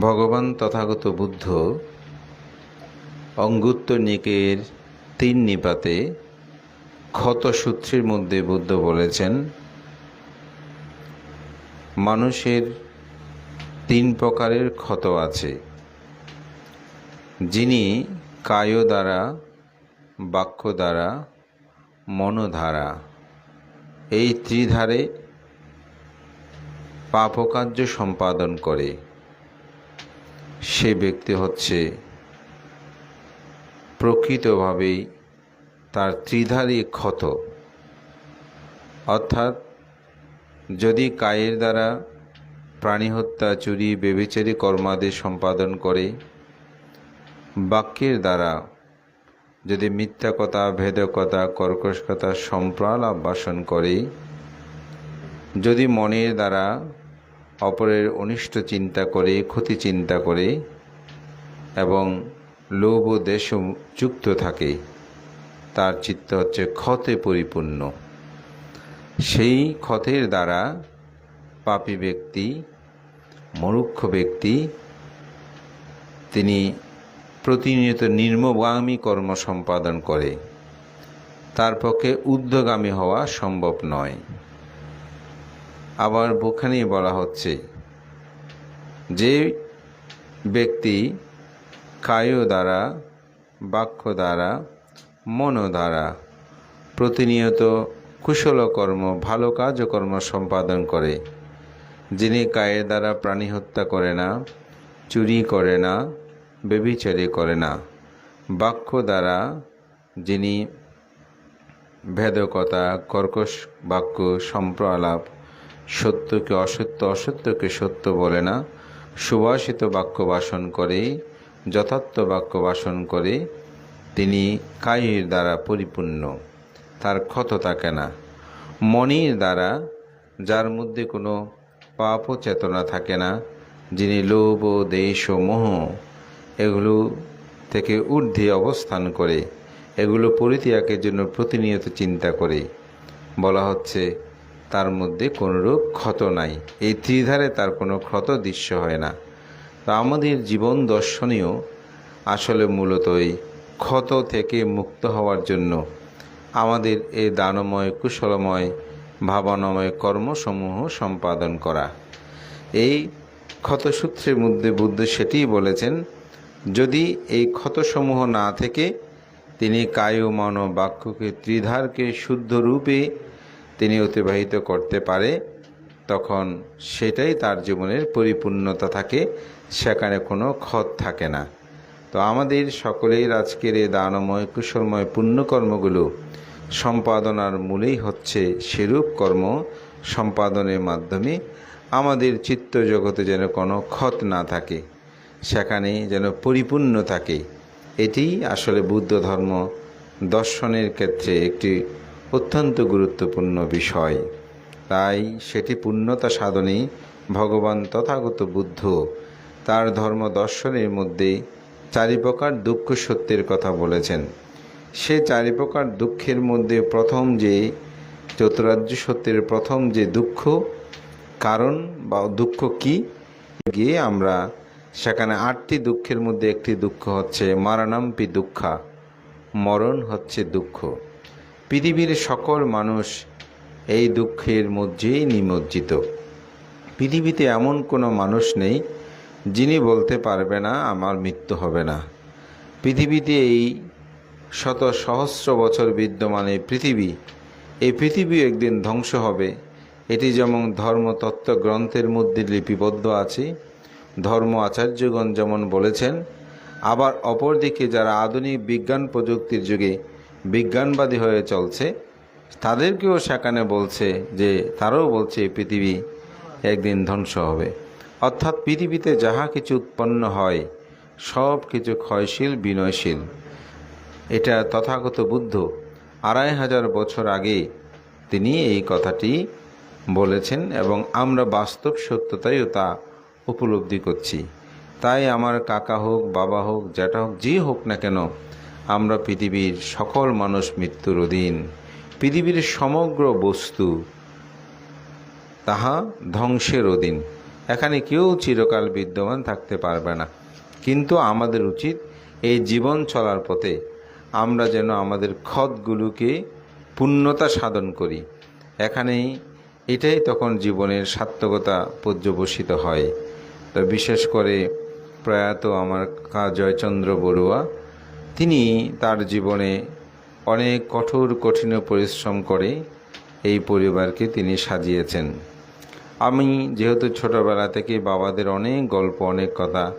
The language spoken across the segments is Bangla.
ভগবান তথাগত বুদ্ধ অঙ্গুত্তর নিকের তিন নিপাতে ক্ষত সূত্রের মধ্যে বুদ্ধ বলেছেন, মানুষের তিন প্রকারের ক্ষত আছে। যিনি কায় দ্বারা, বাক্য দ্বারা মনোধারা এই ত্রিধারে পাপকার্য সম্পাদন করে। সে ব্যক্তি হচ্ছে প্রকৃতভাবেই তার ত্রিধারী ক্ষত। অর্থাৎ যদি কায়ের দ্বারা প্রাণী হত্যা, চুরি, বেবিচারী কর্মাদি সম্পাদন করে, বাক্যের দ্বারা যদি মিথ্যা কথা ভেদকতা কর্কশকতা সম্প্রালাপ বাসন করে, যদি মনের দ্বারা অপরের অনিষ্ট চিন্তা করে, ক্ষতি চিন্তা করে এবং লোভ ও দেশ যুক্ত থাকে। তার চিত্ত হচ্ছে ক্ষতে পরিপূর্ণ। সেই ক্ষতের দ্বারা পাপী ব্যক্তি, মরুক্ষ ব্যক্তি, তিনি প্রতিনিয়ত নির্মগামী কর্ম সম্পাদন করে। তার পক্ষে ঊর্ধ্বগামী হওয়া সম্ভব নয়। আবার বোখানেই বলা হচ্ছে, যে ব্যক্তি কায় দ্বারা, বাক্য দ্বারা মন দ্বারা প্রতিনিয়ত কুশল কর্ম, ভালো কাজকর্ম সম্পাদন করে, যিনি কায়ের দ্বারা প্রাণী হত্যা করে না, চুরি করে না বেবিচারি করে না, বাক্য দ্বারা যিনি ভেদকতা কর্কশ বাক্য, সম্প্রলাপ সত্যকে অসত্য, অসত্যকে সত্য বলে না। সুভাষিত বাক্য বাসন করে, যথার্থ বাক্য বাসন করে, তিনি কায়ের দ্বারা পরিপূর্ণ, তার ক্ষত থাকে না। মনির দ্বারা, যার মধ্যে কোনো পাপ চেতনা থাকে না, যিনি লোভ দেশ ও মোহ, এগুলো থেকে ঊর্ধ্বে অবস্থান করে, এগুলো পরিত্যাগের জন্য প্রতিনিয়ত চিন্তা করে। বলা হচ্ছে তার মধ্যে কোনোরূপ ক্ষত নাই। এই ত্রিধারে তার কোনো ক্ষত দৃশ্য হয় না। তো আমাদের জীবন দর্শনীয়, আসলে মূলত এই ক্ষত থেকে মুক্ত হওয়ার জন্য। আমাদের এই দানময়, কুশলময়, ভাবনাময় কর্মসমূহ সম্পাদন করা। এই ক্ষতসূত্রের মধ্যে বুদ্ধ সেটিই বলেছেন, যদি এই ক্ষতসমূহ না থেকে তিনি কায় মন বাক্যকে ত্রিধারকে শুদ্ধ রূপে তিনি অতিবাহিত করতে পারে, তখন সেটাই তার জীবনের পরিপূর্ণতা থাকে, সেখানে কোনো ক্ষত থাকে না। তো আমাদের সকলের আজকের এই দানময়, কুশলময়, পুণ্যকর্মগুলো সম্পাদনার মূলেই হচ্ছে সেরূপ কর্ম সম্পাদনের মাধ্যমে আমাদের চিত্ত জগতে যেন কোনো ক্ষত না থাকে, সেখানে যেন পরিপূর্ণ থাকে। এটি আসলে বুদ্ধ ধর্ম দর্শনের ক্ষেত্রে একটি অত্যন্ত গুরুত্বপূর্ণ বিষয়। তাই সেটি পূর্ণতা সাধনে ভগবান তথাগত বুদ্ধ তার ধর্ম দর্শনের মধ্যে চারি প্রকার দুঃখ সত্যের কথা বলেছেন। সে চারি প্রকার দুঃখের মধ্যে প্রথম যে চতুরাজ্য সত্যের প্রথম যে দুঃখ, কারণ বা দুঃখ কি, গিয়ে আমরা সেখানে আটটি দুঃখের মধ্যে একটি দুঃখ হচ্ছে মারানাম্পি দুঃখা, মরণ হচ্ছে দুঃখ। পৃথিবীর সকল মানুষ এই দুঃখের মধ্যেই নিমজ্জিত। পৃথিবীতে এমন কোনো মানুষ নেই যিনি বলতে পারবে না, আমার মৃত্যু হবে না। পৃথিবীতে এই শত সহস্র বছর বিদ্যমান এই পৃথিবী এই পৃথিবী একদিন ধ্বংস হবে। এটি যেমন ধর্মতত্ত্ব গ্রন্থের মধ্যে লিপিবদ্ধ আছে, ধর্ম আচার্যগণ যেমন বলেছেন, আবার অপরদিকে যারা আধুনিক বিজ্ঞান প্রযুক্তির যুগে বিজ্ঞানবাদী হয়ে চলছে। তাদেরকেও সেখানে বলছে যে, তারাও বলছে পৃথিবী একদিন ধ্বংস হবে। অর্থাৎ পৃথিবীতে যাহা কিছু উৎপন্ন হয়, সব কিছু ক্ষয়শীল, বিনয়শীল। এটা তথাগত বুদ্ধ আড়াই হাজার বছর আগে তিনি এই কথাটি বলেছেন এবং আমরা বাস্তব সত্যতাইও তা উপলব্ধি করছি। তাই আমার কাকা হোক, বাবা হোক, জ্যাঠা হোক, যে হোক না কেন আমরা পৃথিবীর সকল মানুষ মৃত্যুর অধীন। পৃথিবীর সমগ্র বস্তু তাহা ধ্বংসের অধীন। এখানে কেউ চিরকাল বিদ্যমান থাকতে পারবে না। কিন্তু আমাদের উচিত এই জীবন চলার পথে আমরা যেন আমাদের ক্ষতগুলোকে পূর্ণতা সাধন করি। এখানেই এটাই তখন জীবনের সার্থকতা পর্যবসিত হয়। তো বিশেষ করে প্রয়াত আমার কা জয়চন্দ্র বড়ুয়া তিনি তার জীবনে অনেক কঠোর, কঠিন পরিশ্রম করে এই পরিবারকে তিনি সাজিয়েছেন। আমি যেহেতু ছোটবেলা থেকে বাবাদের অনেক গল্প, অনেক কথা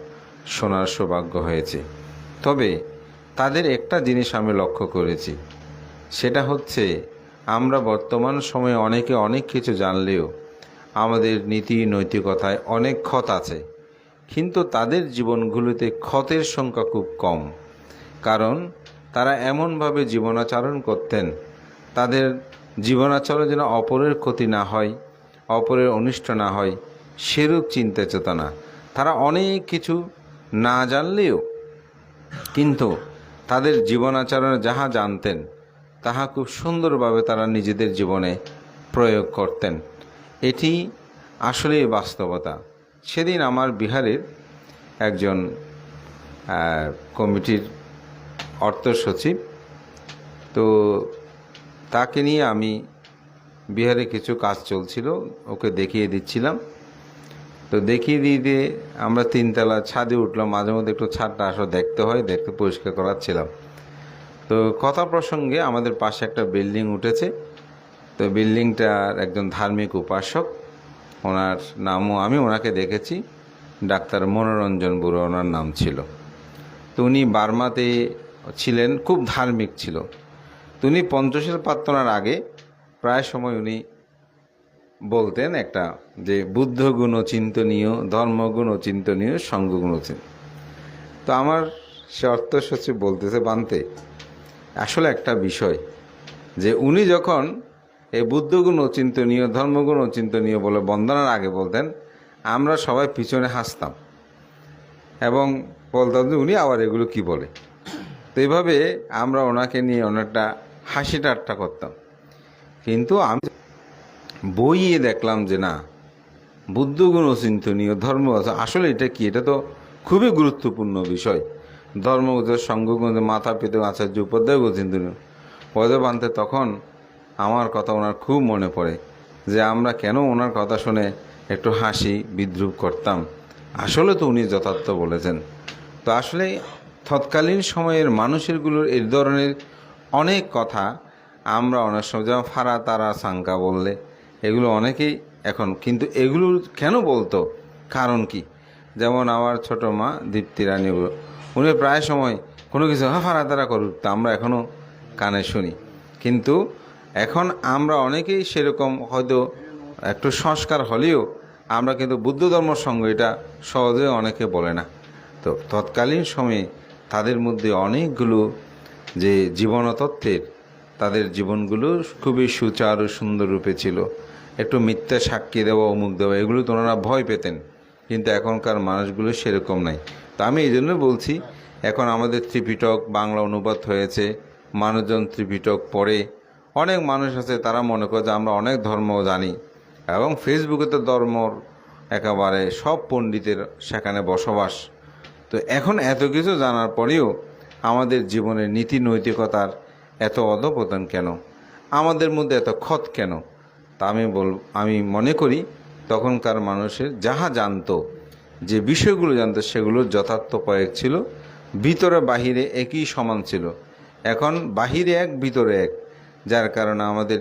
শোনার সৌভাগ্য হয়েছে। তবে তাদের একটা জিনিস আমি লক্ষ্য করেছি। সেটা হচ্ছে, আমরা বর্তমান সময়ে অনেকে অনেক কিছু জানলেও আমাদের নীতি, নৈতিকতায় অনেক ক্ষত আছে। কিন্তু তাদের জীবনগুলোতে ক্ষতের সংখ্যা খুব কম। কারণ তারা এমনভাবে জীবনাচরণ করতেন। তাদের জীবনাচরণ যেন অপরের ক্ষতি না হয়, অপরের অনিষ্ট না হয়, সেরূপ চিন্তা চেতনা। তারা অনেক কিছু না জানলেও কিন্তু তাদের জীবনাচরণে যাহা জানতেন, তাহা খুব সুন্দরভাবে তারা নিজেদের জীবনে প্রয়োগ করতেন। এটি আসলেই বাস্তবতা। সেদিন আমার বিহারের একজন কমিটির অর্থ সচিব। তো তাকে নিয়ে আমি বিহারে কিছু কাজ চলছিল, ওকে দেখিয়ে দিচ্ছিলাম। তো দেখিয়ে দিয়ে দিয়ে আমরা তিনতলা ছাদে উঠলাম, মাঝে মধ্যে একটু ছাদটা আসলে দেখতে হয়, দেখতে পরিষ্কার করাচ্ছিলাম। তো কথা প্রসঙ্গে আমাদের পাশে একটা বিল্ডিং উঠেছে। তো বিল্ডিংটার একজন ধার্মিক উপাসক, ওনার নামও আমি ওনাকে দেখেছি, ডাক্তার মনোরঞ্জন বুড়ো, ওনার নাম ছিল। তো উনি বার্মাতে ছিলেন, খুব ধার্মিক ছিল। তো উনি পঞ্চশীল প্রার্থনার আগে প্রায় সময় উনি বলতেন একটা যে বুদ্ধগুণ চিন্তনীয় ধর্মগুণ চিন্তনীয় সঙ্গগুণ তো আমার সে অর্থ সচিব বলতেছে বানতে, আসলে একটা বিষয় যে, উনি যখন এই বুদ্ধগুণ চিন্তনীয় ধর্মগুণ চিন্তনীয় বলে বন্দনার আগে বলতেন, আমরা সবাই পিছনে হাসতাম এবং বলতাম যে, উনি আবার এগুলো কি বলে? তো এইভাবে আমরা ওনাকে নিয়ে অনেকটা হাসি ঠাট্টা করতাম। কিন্তু আমি বইয়ে দেখলাম যে না, বুদ্ধগুণ চিন্তনীয় ধর্ম আসলে এটা কি? এটা তো খুবই গুরুত্বপূর্ণ বিষয়। ধর্মগত সঙ্গগুণ মাথা পেতে আচার্য উপাধ্যায় চিন্তনীয়। পদবান্তে তখন আমার কথা ওনার খুব মনে পড়ে যে আমরা কেন ওনার কথা শুনে একটু হাসি, বিদ্রুপ করতাম। আসলে তো উনি যথার্থ বলেছেন। তো আসলে তৎকালীন সময়ের মানুষেরগুলোর এই ধরনের অনেক কথা আমরা অনেক সময় যেমন ফারা তারা সাঙ্কা বললে, এগুলো অনেকেই এখন, কিন্তু এগুলো কেন বলতো? কারণ কি? যেমন আমার ছোট মা দীপ্তি রানী উনি প্রায় সময় কোনো কিছু হ্যাঁ ফারা তারা করুক তা আমরা এখনও কানে শুনি। কিন্তু এখন আমরা অনেকেই সেরকম হয়তো একটু সংস্কার হলেও আমরা কিন্তু বুদ্ধ ধর্ম সঙ্গে এটা সহজে অনেকে বলে না। তো তৎকালীন সময়ে তাদের মধ্যে অনেকগুলো যে জীবনতত্ত্বের, তাদের জীবনগুলো খুবই সুচারু সুন্দর রূপে ছিল। একটু মিথ্যা সাক্ষী দেওয়া, অমুক দেওয়া, এগুলো তো ওনারা ভয় পেতেন। কিন্তু এখনকার মানুষগুলো সেরকম নাই। তো আমি এই জন্য বলছি, এখন আমাদের ত্রিপিটক বাংলা অনুবাদ হয়েছে, মানুষজন ত্রিপিটক পড়ে। অনেক মানুষ আছে, তারা মনে করে যে আমরা অনেক ধর্ম জানি। এবং ফেসবুকে তো ধর্মর একেবারে সব পণ্ডিতের সেখানে বসবাস। তো এখন এত কিছু জানার পরেও আমাদের জীবনের নীতি নৈতিকতার এত অধপতন কেন? আমাদের মধ্যে এত ক্ষত কেন? তা আমি বল, আমি মনে করি তখনকার মানুষের যাহা জানতো, যে বিষয়গুলো জানতো সেগুলো যথার্থ কয়েক ছিল, ভিতরে বাহিরে একই সমান ছিল। এখন বাহিরে এক, ভিতরে এক। যার কারণে আমাদের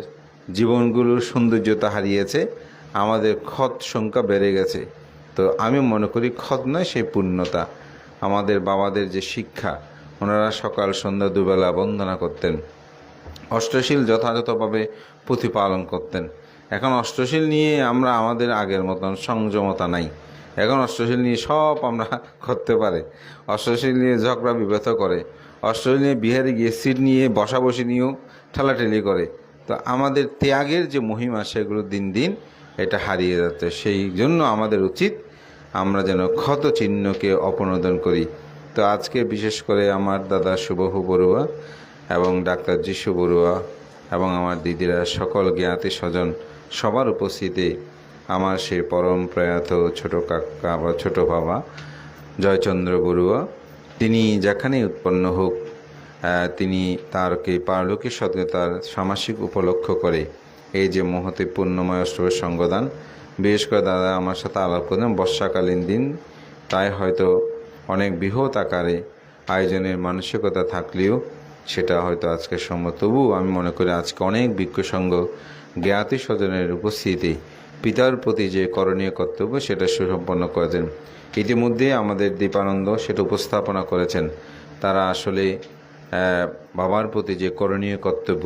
জীবনগুলোর সৌন্দর্যতা হারিয়েছে, আমাদের ক্ষত সংখ্যা বেড়ে গেছে। তো আমি মনে করি ক্ষত নয়, সেই পূর্ণতা। আমাদের বাবাদের যে শিক্ষা, ওনারা সকাল, সন্ধ্যা দুবেলা বন্দনা করতেন। অষ্টশীল যথাযথভাবে প্রতিপালন করতেন। এখন অষ্টশীল নিয়ে আমরা আমাদের আগের মতন সংযমতা নাই। এখন অষ্টশীল নিয়ে সব আমরা করতে পারে। অষ্টশীল নিয়ে ঝগড়া বিব্রত করে। অষ্টশীল নিয়ে বিহারে গিয়ে সিট নিয়ে বসাবসি নিয়েও ঠেলাঠেলি করে। তো আমাদের ত্যাগের যে মহিমা, সেগুলো দিন দিন এটা হারিয়ে যাচ্ছে। সেই জন্য আমাদের উচিত আমরা যেন ক্ষত চিহ্নকে অপনোদন করি। তো আজকে বিশেষ করে আমার দাদা শুভহু বড়ুয়া এবং ডাক্তার যিশু বড়ুয়া এবং আমার দিদিরা সকল জ্ঞাতি স্বজন সবার উপস্থিতি আমার সেই পরম প্রয়াত ছোট কাকা বা ছোট বাবা জয়চন্দ্র বড়ুয়া, তিনি যেখানেই উৎপন্ন হোক তিনি তারকে পারলোকের সঙ্গে তার সামাসিক উপলক্ষ করে এই যে মহতে পূর্ণময় অষ্টমের সঙ্গদান বিশেষ করে দাদা আমার সাথে আলাপ করলেন, বর্ষাকালীন দিন, তাই হয়তো অনেক বৃহৎ আকারে আয়োজনের মানসিকতা থাকলেও সেটা হয়তো আজকে সম্ভব। তবুও আমি মনে করি আজকে অনেক বিজ্ঞসঙ্গ জ্ঞাতি স্বজনের উপস্থিতি, পিতার প্রতি যে করণীয় কর্তব্য সেটা সুসম্পন্ন করেছেন। ইতিমধ্যে আমাদের দীপানন্দ সেটা উপস্থাপনা করেছেন। তারা আসলে বাবার প্রতি যে করণীয় কর্তব্য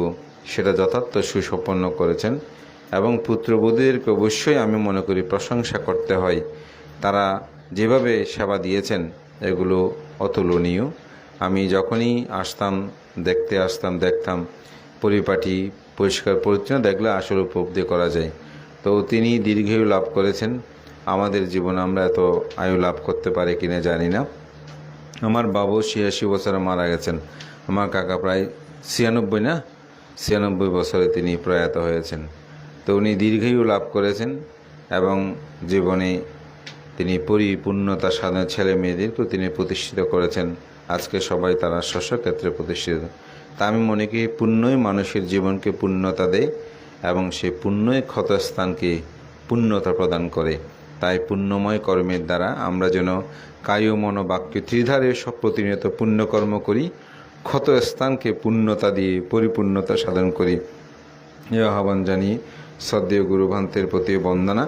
সেটা যথার্থ সুসম্পন্ন করেছেন। এবং পুত্রবধূদেরকে অবশ্যই আমি মনে করি প্রশংসা করতে হয়। তারা যেভাবে সেবা দিয়েছেন, এগুলো অতুলনীয়। আমি যখনই আসতাম, দেখতে আসতাম, দেখতাম, পরিপাটি, পরিষ্কার, পরিচ্ছন্ন, দেখলে আসলে উপলব্ধি করা যায়। তো তিনি দীর্ঘায়ু লাভ করেছেন। আমাদের জীবনে আমরা এত আয়ু লাভ করতে পারি কিনা জানি না। আমার বাবু ছিয়াশি বছরে মারা গেছেন। আমার কাকা প্রায় ছিয়ানব্বই না? ছিয়ানব্বই বছরে তিনি প্রয়াত হয়েছেন। তো উনি দীর্ঘায়ু লাভ করেছেন এবং জীবনে তিনি পরিপূর্ণতা সাধন ছেলে মেয়েদেরকেও তিনি প্রতিষ্ঠিত করেছেন। আজকে সবাই তারা শস্য ক্ষেত্রে প্রতিষ্ঠিত। তা আমি মনে করি পুণ্যই মানুষের জীবনকে পূর্ণতা দেয় এবং সে পুণ্যই ক্ষতস্থানকে পূর্ণতা প্রদান করে। তাই পুণ্যময় কর্মের দ্বারা আমরা যেন কায় মন বাক্য ত্রিধারে সব প্রতিনিয়ত পুণ্যকর্ম করি, ক্ষতস্থানকে পূর্ণতা দিয়ে পরিপূর্ণতা সাধন করি। এ আহ্বান জানিয়ে শ্রদ্ধেয় গুরুভান্তের প্রতি বন্দনা।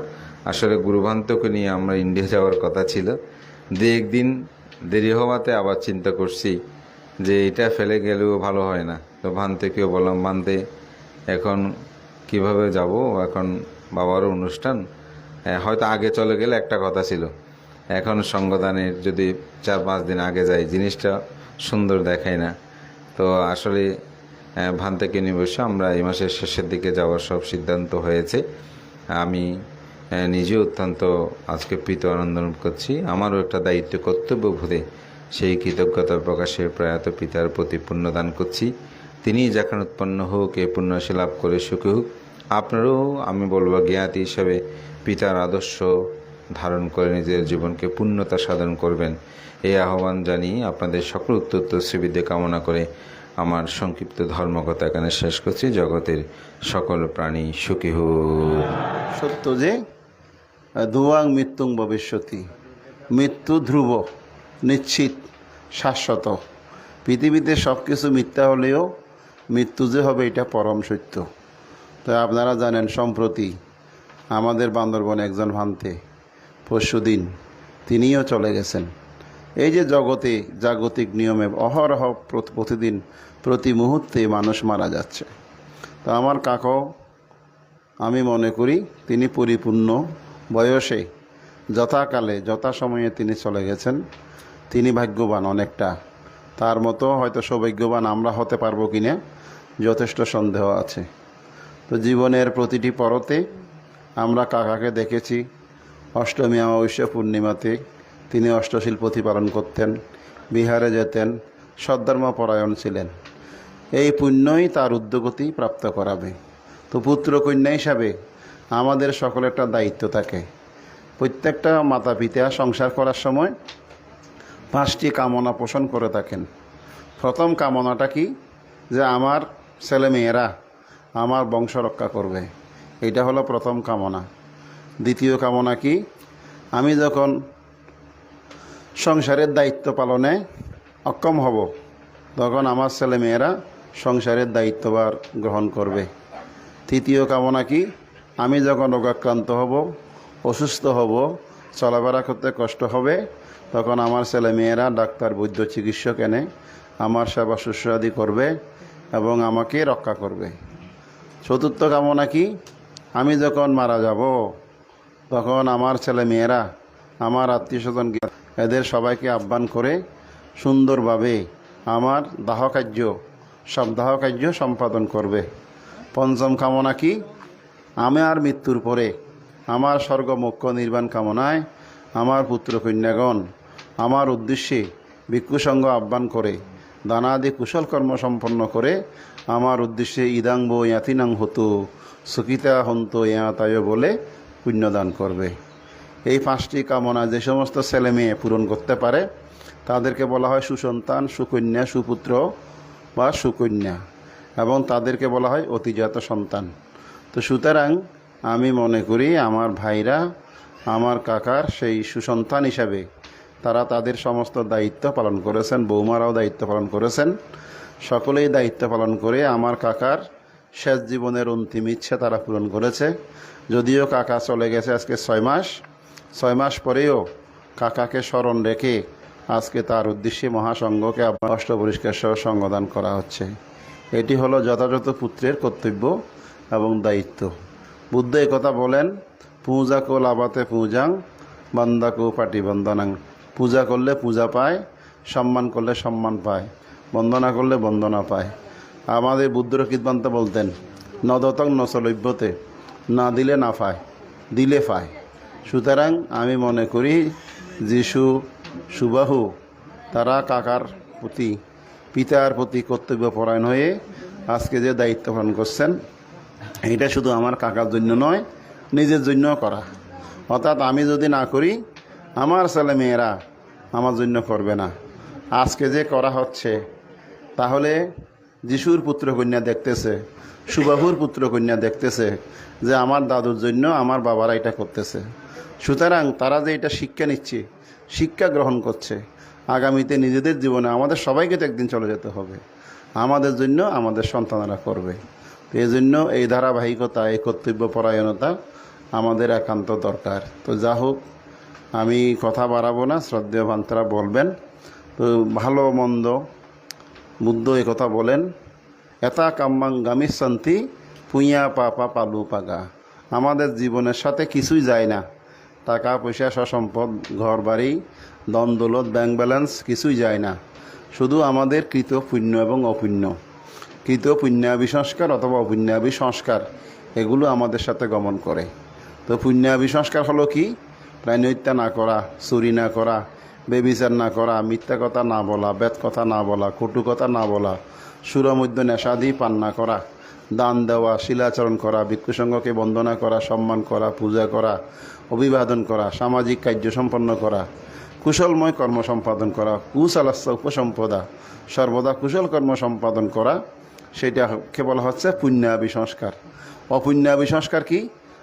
আসলে গুরুভান্তকে নিয়ে আমরা ইন্ডিয়া যাওয়ার কথা ছিল। দু একদিন দেরি হওয়াতে আবার চিন্তা করছি যে এটা ফেলে গেলেও ভালো হয় না। তো ভান্তেকেও বললাম ভান্তে এখন কীভাবে যাব? এখন বাবারও অনুষ্ঠান। হ্যাঁ, হয়তো আগে চলে গেলে একটা কথা ছিল। এখন সঙ্গদানের যদি চার পাঁচ দিন আগে যাই জিনিসটা সুন্দর দেখায় না। তো আসলে আহ, ভান থেকে নিবসে আমরা এই মাসের শেষের দিকে যাওয়ার সব সিদ্ধান্ত হয়েছে। আমি নিজে অত্যন্ত আজকে প্রীত আনন্দ করছি। আমারও একটা দায়িত্ব কর্তব্য ভুলে সেই কৃতজ্ঞতা প্রকাশের প্রয়াত পিতার প্রতি পুণ্যদান করছি। তিনি যখন উৎপন্ন হোক এ পুণ্যশী লাভ করে সুখী হোক আপনারও আমি বলব জ্ঞাতি হিসাবে পিতার আদর্শ ধারণ করে নিজের জীবনকে পূর্ণতা সাধন করবেন। এই আহ্বান জানিয়ে আপনাদের সকল উত্তর শ্রীবিদ্যে কামনা করে আমার সংক্ষিপ্ত ধর্মকথা এখানে শেষ করছি। জগতের সকল প্রাণী সুখী হোক। সত্য যে, ধুয়াং মৃত্যুং ভবিষ্যতি। মৃত্যু ধ্রুব, নিশ্চিত, শাশ্বত। পৃথিবীতে সব কিছু মিথ্যা হলেও মৃত্যু যে হবে, এটা পরম সত্য। তো আপনারা জানেন, সম্প্রতি আমাদের বান্দরবনে একজন ভান্তে, পরশুদিন তিনিও চলে গেছেন। এই যে জগতে জাগতিক নিয়মে অহরহ প্রতিদিন, প্রতি মুহূর্তে মানুষ মারা যাচ্ছে। তো আমার কাকাও আমি মনে করি তিনি পরিপূর্ণ বয়সে, যথাকালে যথা সময়ে তিনি চলে গেছেন। তিনি ভাগ্যবান অনেকটা। তার মতো হয়তো সৌভাগ্যবান আমরা হতে পারব কি না যথেষ্ট সন্দেহ আছে। তো জীবনের প্রতিটি পরতে আমরা কাকাকে দেখেছি। অষ্টমী, অমাবস্যা, পূর্ণিমাতে তিনি অষ্টশীল প্রতিপালন করতেন, বিহারে যেতেন সদ্ধর্ম পরায়ণ ছিলেন। এই পুণ্যই তার উদ্যোগতি প্রাপ্ত করাবে। তো পুত্র কন্যা হিসাবে আমাদের সকলের একটা দায়িত্ব থাকে। প্রত্যেকটা মাতা পিতা সংসার করার সময় পাঁচটি কামনা পোষণ করে থাকেন। প্রথম কামনাটা কি? যে আমার ছেলে মেয়েরা আমার বংশ রক্ষা করবে। এটা হলো প্রথম কামনা। দ্বিতীয় কামনা কি? আমি যখন সংসারের দায়িত্ব পালনে অক্ষম হব। তখন আমার ছেলে মেয়েরা সংসারের দায়িত্বভার গ্রহণ করবে। তৃতীয় কামনা কি? আমি যখন রোগাক্রান্ত হব, অসুস্থ হব, চলাফেরা করতে কষ্ট হবে, তখন আমার ছেলে মেয়েরা ডাক্তার, বৈদ্য, চিকিৎসক এনে আমার সেবা শুশ্রূষাদি করবে এবং আমাকে রক্ষা করবে। চতুর্থ কামনা কি? আমি যখন মারা যাব, তখন আমার ছেলে মেয়েরা, আমার আত্মীয় স্বজন এদের সবাইকে আহ্বান করে সুন্দরভাবে আমার দাহ কার্য সব দাহ কার্য সম্পাদন করবে। পঞ্চম কামনা কি? আমার মৃত্যুর পরে আমার স্বর্গ মুখ্য নির্বাণ কামনায় আমার পুত্র কন্যাগণ, আমার উদ্দেশ্যে ভিক্ষুসঙ্গ আহ্বান করে, দানাদি কুশল কর্ম সম্পন্ন করে আমার উদ্দেশ্যে ইদাংব ইয়াতিনাং হতো সুকিতা হন্ত ইয়াতায় বলে পুণ্যদান করবে। এই পাঁচটি কামনা যে সমস্ত ছেলে মেয়ে পূরণ করতে পারে, তাদেরকে বলা হয় সুসন্তান, সুকন্যা, সুপুত্র বা সুকন্যা এবং তাদেরকে বলা হয় অতিজাত সন্তান। তো সুতরাং আমি মনে করি আমার ভাইরা, আমার কাকার সেই সুসন্তান হিসাবে তারা তাদের সমস্ত দায়িত্ব পালন করেছেন, বৌমারাও দায়িত্ব পালন করেছেন। সকলেই দায়িত্ব পালন করে আমার কাকার শেষ জীবনের অন্তিম ইচ্ছে তারা পূরণ করেছে। যদিও কাকা চলে গেছে আজকে ছয় মাস ছয় মাস পরেও কাকাকে স্মরণ রেখে আজকে তার উদ্দেশ্যে মহাসংঘকে অষ্ট পরিষ্কার সহ সঙ্গদান করা হচ্ছে। এটি হলো যথাযথ পুত্রের কর্তব্য এবং দায়িত্ব। বুদ্ধ কথা বলেন, পূজা পূজাকো লাভাতে পূজাং বান্দাকো পাটি বন্দনাং। পূজা করলে পূজা পায়, সম্মান করলে সম্মান পায়, বন্দনা করলে বন্দনা পায়। আমাদের বুদ্ধর কীর্বান্ত বলতেন, নদতং নচলভ্যতে না দিলে না পায়, দিলে পায়। সুতরাং আমি মনে করি যিশু সুবাহু তারা কাকার প্রতি, পিতার প্রতি কর্তব্য পরায়ণ হয়ে আজকে যে দায়িত্ব পালন করছেন, এটা শুধু আমার কাকার জন্য নয়, নিজের জন্য করা। অর্থাৎ আমি যদি না করি, আমার ছেলে মেয়েরা আমার জন্য করবে না। আজকে যে করা হচ্ছে, তাহলে যিশুর পুত্রকন্যা দেখতেছে, সুবাহুর পুত্রকন্যা দেখতেছে যে আমার দাদুর জন্য আমার বাবারা এটা করতেছে। সুতরাং তারা যে এটা শিক্ষা নিচ্ছে, শিক্ষা গ্রহণ করছে, আগামীতে নিজেদের জীবনে আমাদের সবাইকে তো একদিন চলে যেতে হবে। আমাদের জন্য আমাদের সন্তানেরা করবে। তো এই জন্য এই ধারাবাহিকতা, এই কর্তব্য পরায়ণতা আমাদের একান্ত দরকার। তো যা হোক, আমি কথা বাড়াবো না শ্রদ্ধেয় ভান্তরা বলবেন। তো ভালো মন্দ বুদ্ধ এ কথা বলেন। এতা কাম্মাং গামিশান্তি পুইয়া পাপা পালু পাগা। আমাদের জীবনের সাথে কিছুই যায় না। টাকা, পয়সা, সসম্পদ ঘর বাড়ি দন দৌলত ব্যাংক ব্যালেন্স কিছুই যায় না। শুধু আমাদের কৃত পুণ্য এবং অপুণ্য। কৃত পুণ্যাবি সংস্কার অথবা অপুণ্যাবি সংস্কার এগুলো আমাদের সাথে গমন করে। তো পুণ্যাবি সংস্কার হলো কি? প্রাণহত্যা না করা, চুরি না করা, বেবিচার না করা, মিথ্যা কথা না বলা, বেদ কথা না বলা, কটু কথা না বলা, সুরমধ্য নেশাদি পান না করা। দান দেওয়া, শিলাচরণ করা ভিক্ষুসঙ্গকে বন্দনা করা, সম্মান করা, পূজা করা, অভিবাদন করা, সামাজিক কার্য সম্পন্ন করা, কুশলময় কর্ম সম্পাদন করা কুশালাস্য উপসম্পদা, সর্বদা কুশল কর্ম সম্পাদন করা সেটাকে বলা হচ্ছে পুণ্যাবি সংস্কার অপুণ্যাবি সংস্কার কি?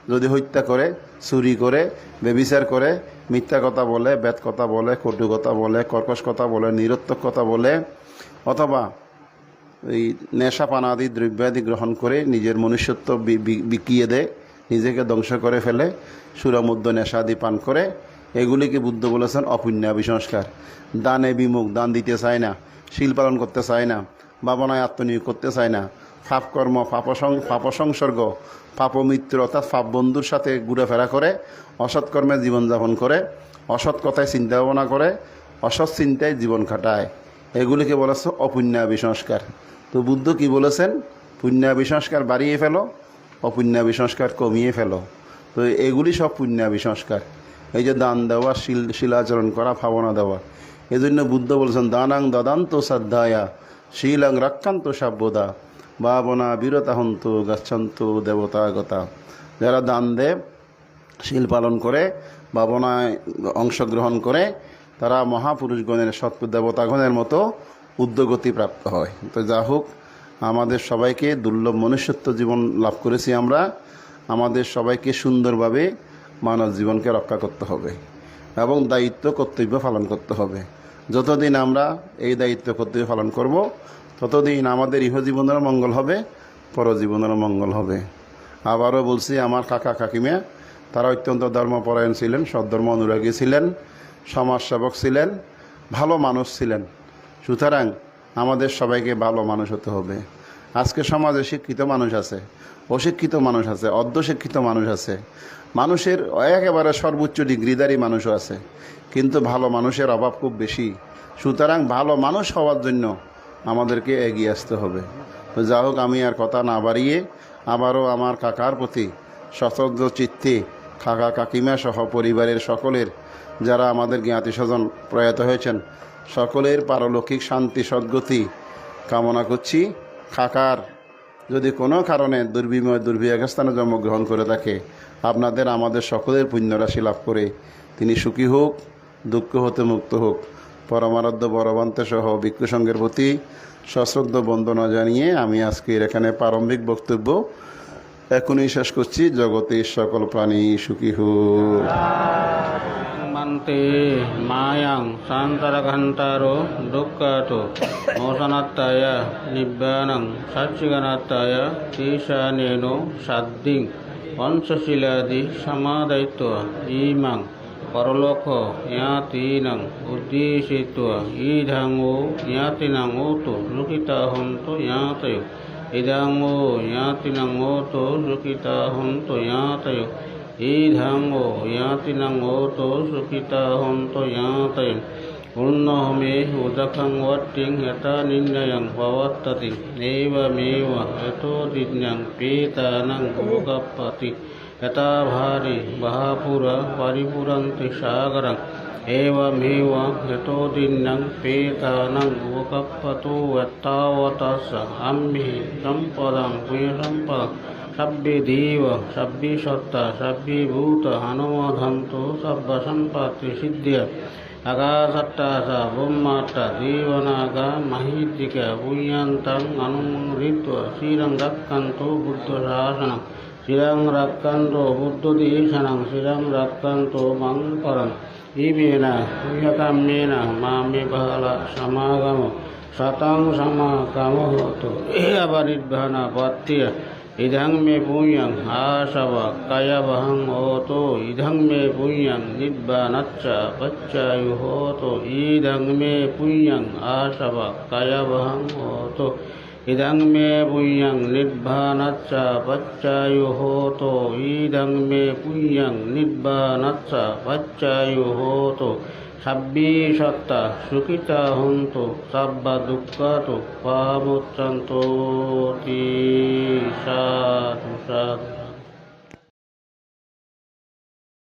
যদি হত্যা করে, চুরি করে, বেবিচার করে, মিথ্যা কথা বলে, বেদ কথা বলে, কটু কথা বলে, কর্কশ কথা বলে নিরত্তক কথা বলে, অথবা এই নেশা পানাদি দ্রব্যাদি গ্রহণ করে নিজের মনুষ্যত্ব বিকিয়ে দেয়, নিজেকে ধ্বংস করে ফেলে, সুরামুদ্দ নেশাদি পান করে। এগুলিকে বুদ্ধ বলেছেন অপুণ্যাবি সংস্কার দানে বিমুখ, দান দিতে চায় না, শিল পালন করতে চায় না, ভাবনায় আত্মনিয়োগ করতে চায় না, পাপকর্ম, পাপসং পাপসংসর্গ, পাপমিত্র অর্থাৎ পাপ বন্ধুর সাথে ঘুরেফেরা করে, অসৎ কর্মে জীবনযাপন করে, অসৎ কথায় চিন্তা ভাবনা করে, অসৎ চিন্তায় জীবন কাটায় এগুলিকে বলেছে অপুণ্যাবি সংস্কার তো বুদ্ধ কি বলেছেন? পুণ্যাবি সংস্কার বাড়িয়ে ফেলো অপুণ্যাবি সংস্কার কমিয়ে ফেলো। তো এগুলি সব পুণ্যাবি সংস্কার এই যে দান দেওয়া, শিল শিলাচরণ করা, ভাবনা দেওয়া। এই জন্য বুদ্ধ বলেছেন, দানাং দদান্ত শ্রদ্ধায়া, শিলাং রক্ষান্ত সাব্যদা, ভাবনা বিরতাহন্ত গচ্ছন্ত দেবতাগতা যারা দান দেব শিল পালন করে, ভাবনায় অংশগ্রহণ করে তারা মহাপুরুষগণের সৎ দেবতাগণের মতো উদ্যোগতি প্রাপ্ত হয়। তো যা হোক, আমাদের সবাইকে দুর্লভ মনুষ্যত্ব জীবন লাভ করেছি আমরা। আমাদের সবাইকে সুন্দরভাবে মানব জীবনকে রক্ষা করতে হবে এবং দায়িত্ব কর্তব্য পালন করতে হবে। যতদিন আমরা এই দায়িত্ব কর্তব্য পালন করব, ততদিন আমাদের ইহজীবনেরও মঙ্গল হবে, পরজীবনেরও মঙ্গল হবে। আবারও বলছি, আমার কাকা কাকিমা, তারা অত্যন্ত ধর্মপরায়ণ ছিলেন সদ্ধর্ম অনুরাগী ছিলেন। সমাজসেবক ছিলেন, ভালো মানুষ ছিলেন। সুতরাং আমাদের সবাইকে ভালো মানুষ হতে হবে। আজকে সমাজে শিক্ষিত মানুষ আছে, অশিক্ষিত মানুষ আছে, অর্ধশিক্ষিত মানুষ আছে। মানুষের একেবারে সর্বোচ্চ ডিগ্রিদারি মানুষও আছে, কিন্তু ভালো মানুষের অভাব খুব বেশি। সুতরাং ভালো মানুষ হওয়ার জন্য আমাদেরকে এগিয়ে আসতে হবে। তো যা হোক, আমি আর কথা না বাড়িয়ে আবারও আমার কাকার প্রতি সশ্রদ্ধ চিত্তে, কাকা কাকিমা সহ পরিবারের সকলের যারা আমাদের জ্ঞাতি স্বজন প্রয়াত হয়েছেন, সকলের পারলৌকিক শান্তি সদ্গতি কামনা করছি। কাকার যদি কোনো কারণে দুর্বিময় দুর্বিয়াগ স্থানে জন্মগ্রহণ করে থাকে, আপনাদের, আমাদের সকলের পুণ্যরাশি লাভ করে তিনি সুখী হোক, দুঃখ হতে মুক্ত হোক। পরমারাধ্য বড়বান্তে সহ ভিক্ষু সংঘের প্রতি সশ্রদ্ধ বন্দনা জানিয়ে আমি আজকের এখানে প্রারম্ভিক বক্তব্য এখনই শেষ করছি। জগতের সকল প্রাণী সুখী হোক। মন্তে মায়াং শান্তরঘণ্টারো দুঃখাতো মোশনাত্তায় নিব্বানং সচ্চিগনাত্তায় ঈশানেন সাদ্দিং পঞ্চশীলাদি সমাদয়িত্ব ইমাং পরলোক জ্ঞাতিনং উদ্দেশিত ইধাং ও জ্ঞাতিনং ওতো লুকিতা হন্ত জ্ঞাতয় ইদাং ও জ্ঞাতিনং ওতো লুকিতা হন্ত ईधंगो यातिनंगो तो सुखिता हों तो यात। उन्न मे उदखं वट्टिं यथा निर्णयं पवर्तति एवमेव यतो जिज्ञं पीतानं गोगपति यथा भारि वहापुर परिपुरन्ति सागरम् एवमेव यतो दिन्नं पीतानं गोकपतो यत्तावतः अम्भि सम्पदं प्रियसम्पदम् सब्बिधीव सब्बिसत्ता, सब्बिभूत हनुमधन्तु सब्बसम्पत्तिसिद्ध्य अगासट्टा स बुम्मट्ट जीवनाग महीद्रिक पुण्यन्तम् अनुमृत्वा श्रीरं रक्षन्तु बुद्धशासनं। श्रीरं रक्षन्तु बुद्धदेशनं श्रीरं रक्षन्तु मङ्करम् इमेन प्रियकाम्येन मामे बहल समागमो। शतं समागमो तु परिभ्रनपत्य इदं मे पुण्यं आशव कयवहं होतो, इदं मे पुण्यं निब्बानच्च पच्चायु होतो इदं मे पुण्यं आशव कयवहं होतो, इदं मे पुण्यं निब्बानच्च पच्चायु होतो इदं मे पुण्यं निब्बानच्च पच्चायु होतो ছাব্বিশাত্তা সুখিতা হন্ত সাব্বা দুঃখাত পামোচ্ছান্ত সাধু সাধু।